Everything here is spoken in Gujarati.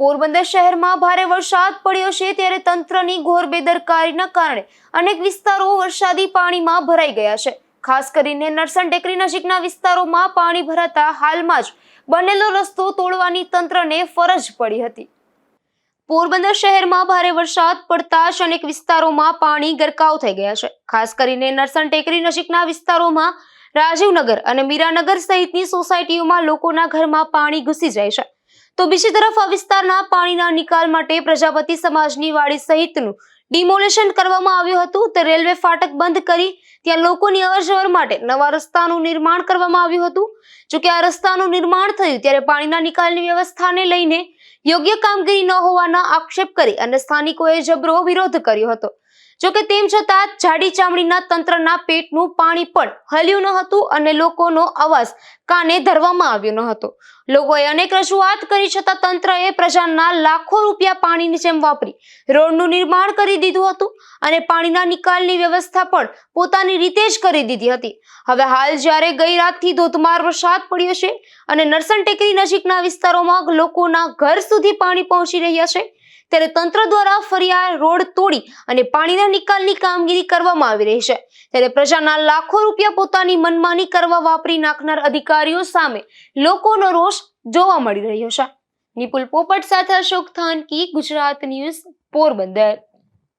પોરબંદર શહેરમાં ભારે વરસાદ પડ્યો છે ત્યારે તંત્રની ઘોર બેદરકારીના કારણે અનેક વિસ્તારો વરસાદી પાણીમાં ભરાઈ ગયા છે. ખાસ કરીને નરસન ટેકરી નજીકના વિસ્તારોમાં પાણી ભરાતા હાલમાં જ બનેલો રસ્તો તોડવાની તંત્રને ફરજ પડી હતી. પોરબંદર શહેરમાં ભારે વરસાદ પડતા જ અનેક વિસ્તારોમાં પાણી ગરકાવ થઈ ગયા છે. ખાસ કરીને નરસન ટેકરી નજીકના વિસ્તારોમાં રાજીવનગર અને મીરાનગર સહિતની સોસાયટીઓમાં લોકોના ઘરમાં પાણી ઘૂસી જાય છે. તો બીજી તરફ આ વિસ્તારના પાણીના નિકાલ માટે પ્રજાપતિ સમાજની વાડી સહિતનું ડિમોલેશન કરવામાં આવ્યું હતું. તો રેલવે ફાટક બંધ કરી ત્યાં લોકોની અવરજવર માટે નવા રસ્તાનું નિર્માણ કરવામાં આવ્યું હતું. જોકે આ રસ્તાનું નિર્માણ થયું ત્યારે પાણીના નિકાલની વ્યવસ્થાને લઈને યોગ્ય કામગીરી ન હોવાના આક્ષેપ કરી અને સ્થાનિકોએ જબરો વિરોધ કર્યો હતો. જોકે તેમ છતાં જાડી ચામડીના તંત્રના પેટનું પાણી પણ હલ્યું ન હતું અને લોકોનો અવાજ કાને ધરવામાં આવ્યો ન હતો. લોકોએ અનેક રજૂઆત કરી છતાં તંત્રએ પ્રજાના લાખો રૂપિયા પાણીની જેમ વાપરી રોડનું નિર્માણ કરી દીધું હતું અને પાણીના નિકાલની વ્યવસ્થા પણ પોતાની રીતે જ કરી દીધી હતી. હવે હાલ જ્યારે ગઈ રાતથી ધોધમાર વરસાદ પડ્યો છે અને નરસન ટેકરી નજીકના વિસ્તારોમાં લોકોના ઘર સુધી પાણી પહોંચી રહ્યા છે ત્યારે તંત્ર દ્વારા ફરી આ રોડ તોડી અને પાણીના નિકાલની કામગીરી કરવામાં આવી રહી છે. ત્યારે પ્રજાના લાખો રૂપિયા પોતાની મનમાની કરવા વાપરી નાખનાર અધિકારીઓ સામે લોકોનો રોષ જોવા મળી રહ્યો છે. નિપુલ પોપટ સાથે અશોક થાનકી, ગુજરાત ન્યૂઝ, પોરબંદર.